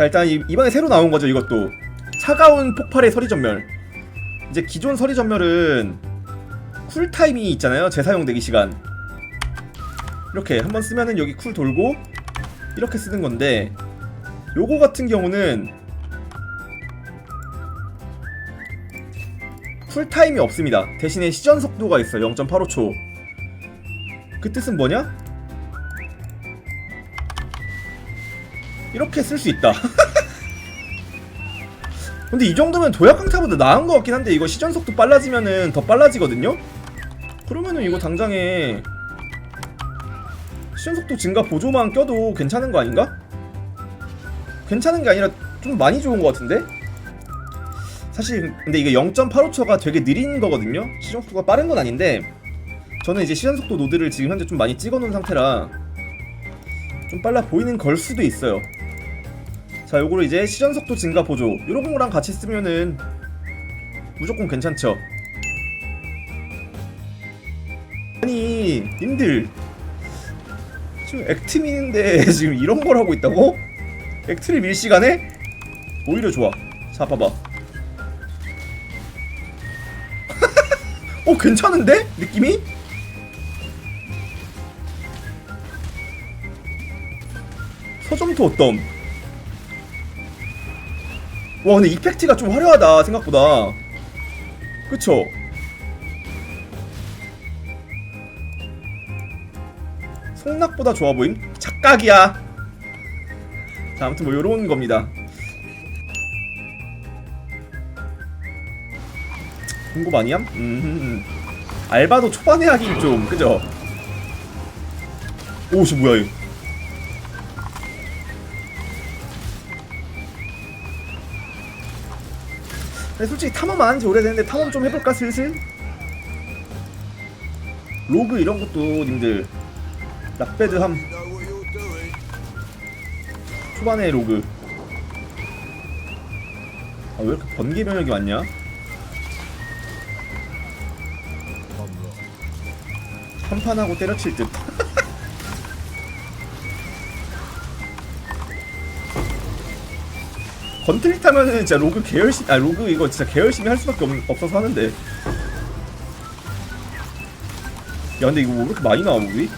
자 일단 이, 이번에 새로 나온 거죠 이것도. 차가운 폭발의 서리 전멸. 이제 기존 서리 전멸은 쿨타임이 있잖아요 재사용 대기 시간. 이렇게 한번 쓰면은 여기 쿨 돌고 이렇게 쓰는 건데 요거 같은 경우는 쿨타임이 없습니다. 대신에 시전 속도가 있어요 0.85초. 그 뜻은 뭐냐? 이렇게 쓸 수 있다 근데 이 정도면 도약 강타보다 나은 것 같긴 한데 이거 시전 속도 빨라지면은 더 빨라지거든요? 그러면은 이거 당장에 시전 속도 증가 보조만 껴도 괜찮은 거 아닌가? 괜찮은 게 아니라 좀 많이 좋은 것 같은데? 사실 근데 이게 0.85초가 되게 느린 거거든요? 시전 속도가 빠른 건 아닌데 저는 이제 시전 속도 노드를 지금 현재 좀 많이 찍어 놓은 상태라 좀 빨라 보이는 걸 수도 있어요 자 요거를 이제 시전 속도 증가 보조 요런 거랑 같이 쓰면은 무조건 괜찮죠 아니 님들 지금 액트 미는데 지금 이런 걸 하고 있다고? 액트를 밀 시간에? 오히려 좋아 자 봐봐 어 괜찮은데? 느낌이? 서점토 어떤 와 근데 이펙트가 좀 화려하다 생각보다 그쵸? 송락보다 좋아 보임? 착각이야 자 아무튼 뭐 요런 겁니다 공급 아니야? 음 알바도 초반에 하긴 좀 그죠? 오씨 뭐야 이거 근데 솔직히 탐험 안 한지 오래됐는데 탐험 좀 해볼까 슬슬? 로그 이런 것도 님들 락베드 함 초반에 로그 아 왜 이렇게 번개 병력이 많냐? 한판하고 때려칠 듯 건틀 타면은 진짜 로그 개열심 아 로그 이거 진짜 개열심히 할 수밖에 없, 없어서 하는데 야 근데 이거 왜 이렇게 많이 나와 우리?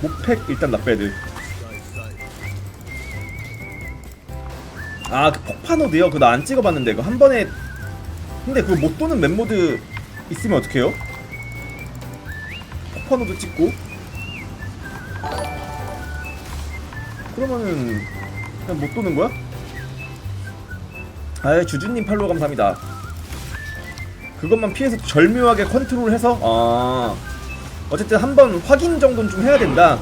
모팩 일단 락베드 아그 폭파노드요? 그거 나 안 찍어봤는데 그거 한 번에 근데 그거 못 도는 맵모드 있으면 어떡해요? 폭파노드 찍고. 그러면은 그냥 못 도는 거야? 아이 주주님 팔로우 감사합니다. 그것만 피해서 절묘하게 컨트롤해서? 아. 어쨌든 한번 확인 정도는 좀 해야 된다